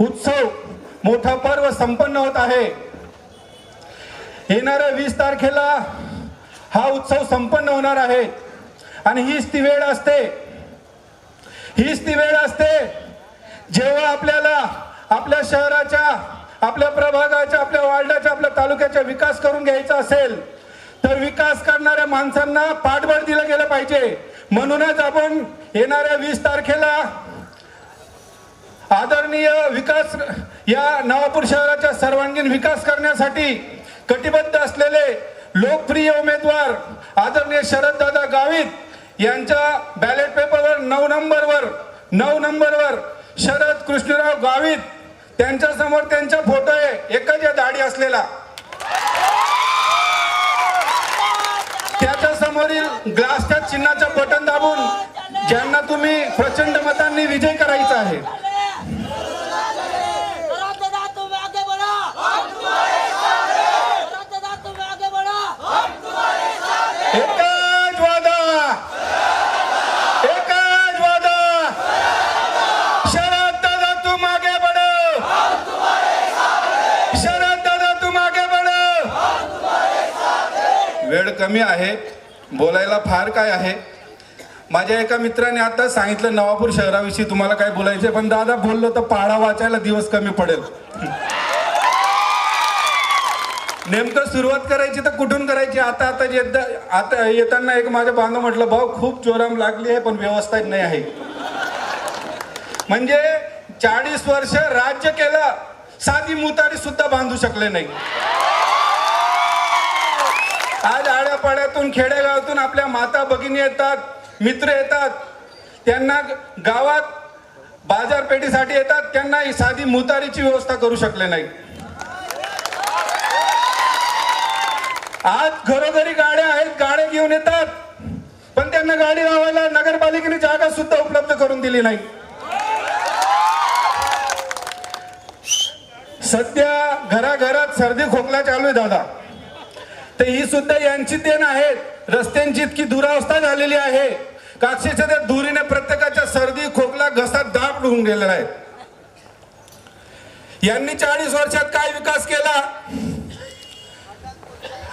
उत्सव मोठा पर्व संपन्न होत आहे. येणाऱ्या वीस तारखेला हा उत्सव संपन्न होणार आहे. आणि हीच ती वेळ असते. हीच ती वेळ असते जेव्हा आपल्याला आपल्या शहराच्या आपल्या प्रभागाच्या आपल्या वार्डाच्या आपल्या तालुक्याचा विकास करून घ्यायचा असेल तर विकास करणाऱ्या माणसांना पाठबळ दिलं गेलं पाहिजे. म्हणूनच आपण येणाऱ्या वीस तारखेला आदरणीय विकास या नवापूर शहराचा सर्वांगीण विकास करण्यासाठी कटिबद्ध असलेले लोकप्रिय उमेदवार आदरणीय शरददादा गावित यांच्या बॅलेट पेपरवर नऊ नंबरवर नऊ नंबरवर शरद कृष्णराव गावित त्यांच्यासमोर त्यांचा फोटो आहे. एकच या दाढी असलेला. त्याच्या समोरील ग्लासच्या चिन्हाचं बटन दाबून ज्यांना तुम्ही प्रचंड मतांनी विजय करायचा आहे. वेळ कमी आहे. बोलायला फार काय आहे? माझ्या एका मित्राने आता सांगितलं नवापूर शहराविषयी तुम्हाला काय बोलायचे पण दादा बोललो तर पाढा वाचायला दिवस कमी पडेल. नेमकं सुरुवात करायची तर कुठून करायची? आता आता येता आता येताना एक माझ्या बांधव म्हटलं भाऊ खूप जोराम लागली आहे पण व्यवस्था नाही आहे. म्हणजे चाळीस वर्ष राज्य केलं साधी मुतारी सुद्धा बांधू शकले नाही. आज आड्यापाड्यातून खेडेगावातून आपल्या माता भगिनी येतात मित्र येतात त्यांना गावात बाजारपेठेसाठी येतात त्यांना ही साधी मुतारीची व्यवस्था करू शकले नाही. आज घरोघरी गाड्या आहेत गाड्या घेऊन येतात पण त्यांना गाडी लावायला नगरपालिकेने जागा सुद्धा उपलब्ध करून दिली नाही. सध्या घराघरात सर्दी खोकला चालू आहे दादा. तर ही सुद्धा यांची देण आहेत. रस्त्यांची इतकी दुरावस्था झालेली आहे. काक्षीच्या त्या धुरीने प्रत्येकाच्या सर्दी खोकला घसा दाब होऊन गेलेला आहे. यांनी चाळीस वर्षात काय विकास केला?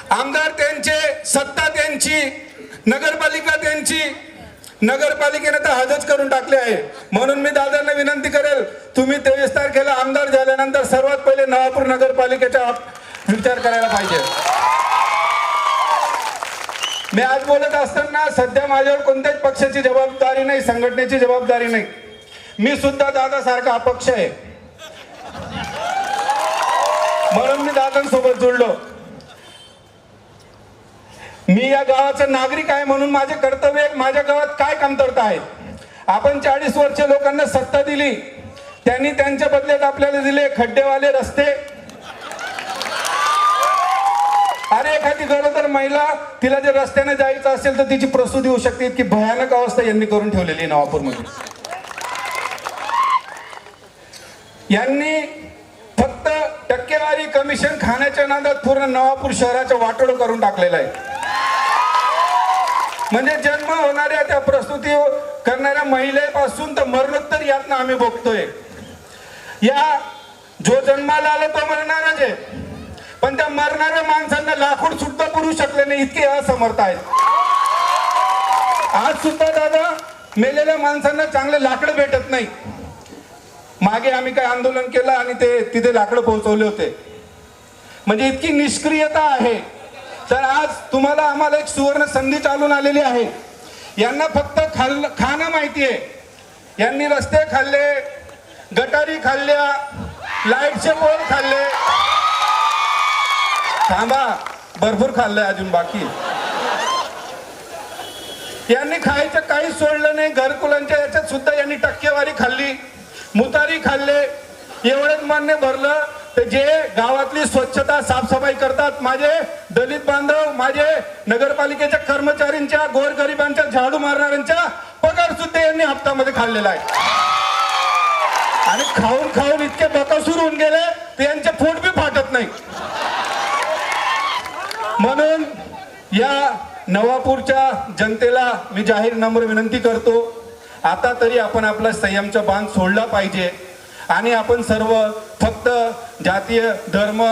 आमदार त्यांचे सत्ता त्यांची नगरपालिका त्यांची. नगरपालिकेने तर हजच करून टाकले आहे. म्हणून मी दादांना विनंती करेल तुम्ही तेवीस तारखेला आमदार झाल्यानंतर सर्वात पहिले नवापूर नगरपालिकेचा विचार करायला पाहिजे. मी आज बोलत असताना सध्या माझ्यावर कोणत्याच पक्षाची जबाबदारी नाही संघटनेची जबाबदारी नाही. मी सुद्धा दादासारखा अपक्ष आहे. म्हणून मी दादांसोबत जुळलो. मी या गावाचा नागरिक आहे म्हणून माझे कर्तव्य आहे, माझ्या गावात काय कमतरता आहे? आपण चाळीस वर्ष लोकांना सत्ता दिली. त्यांनी त्यांच्या बदल्यात आपल्याला दिले खड्डेवाले रस्ते. अरे एखादी गरोदर महिला तिला जर रस्त्याने जायचं असेल तर तिची प्रसूती होऊ शकते. इतकी भयानक अवस्था यांनी करून ठेवलेली आहे नवापूरमध्ये. यांनी फक्त टक्केवारी कमिशन खाण्याच्या नादात पूर्ण नवापूर शहराचं वाटोळ करून टाकलेलं आहे. म्हणजे जन्म होणाऱ्या त्या प्रस्तुती करणाऱ्या महिलेपासून तर मरणोत्तर यातनं आम्ही बघतोय. या जो जन्माला आला तो मरणारच आहे. पण त्या मरणाऱ्या माणसांना लाकूड सुद्धा पुरू शकले नाही इतके असमर्थ आहेत. आज सुद्धा दादा मेलेल्या माणसांना चांगले लाकडं भेटत नाही. मागे आम्ही काय आंदोलन केलं आणि ते तिथे लाकडं पोहोचवले होते. म्हणजे इतकी निष्क्रियता आहे. तर आज तुम्हाला आम्हाला एक सुवर्ण संधी चालून आलेली आहे. यांना फक्त खाल खाणं माहिती आहे. यांनी रस्ते खाल्ले गटारी खाल्ल्या लाईटचे पोल खाल्ले. थांबा भरपूर खाल्लंय अजून बाकी. यांनी खायचं काहीच सोडलं नाही घरकुलांच्या याच्यात सुद्धा यांनी टक्केवारी खाल्ली. मुतारी खाल्ले एवढंच मान्य भरलं तर जे गावातली स्वच्छता साफसफाई करतात माझे दलित बांधव माझे नगरपालिकेच्या कर्मचाऱ्यांच्या गोरगरिबांच्या झाडू मारणाऱ्यांच्या पगार सुद्धा यांनी हप्त्यामध्ये खाल्लेला आहे. आणि खाऊन खाऊन इतके बकासूर होऊन गेले ते यांचे फूट बी फाटत नाही. म्हणून या नवापूरच्या जनतेला मी जाहीर नम्र विनंती करतो आता तरी आपण आपला संयमचा बांध सोडला पाहिजे आणि आपण सर्व फक्त जातीय धर्म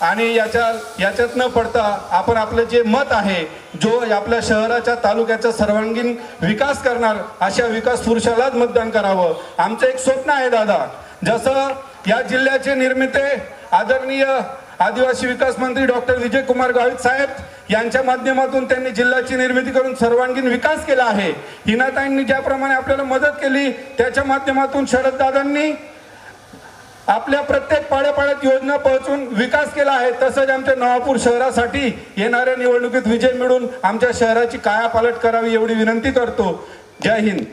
आणि याच्या याच्यात न पडता आपण आपलं जे मत आहे जो आपल्या शहराच्या तालुक्याचा सर्वांगीण विकास करणार अशा विकास पुरुषालाच मतदान करावं. आमचं एक स्वप्न आहे दादा. जसं या जिल्ह्याचे निर्मिते आदरणीय आदिवासी विकास मंत्री डॉक्टर विजय कुमार गावित साहेब यांच्या माध्यमातून त्यांनी जिल्ह्याची निर्मिती करून सर्वांगीण विकास केला आहे. हिनाताईंनी ज्याप्रमाणे आपल्याला मदत केली त्याच्या माध्यमातून शरददादांनी आपल्या प्रत्येक पाड्यापाड्यात योजना पोहोचून विकास केला आहे. तसंच आमच्या नवापूर शहरासाठी येणाऱ्या निवडणुकीत विजय मिळून आमच्या शहराची कायापालट करावी एवढी विनंती करतो. जय हिंद.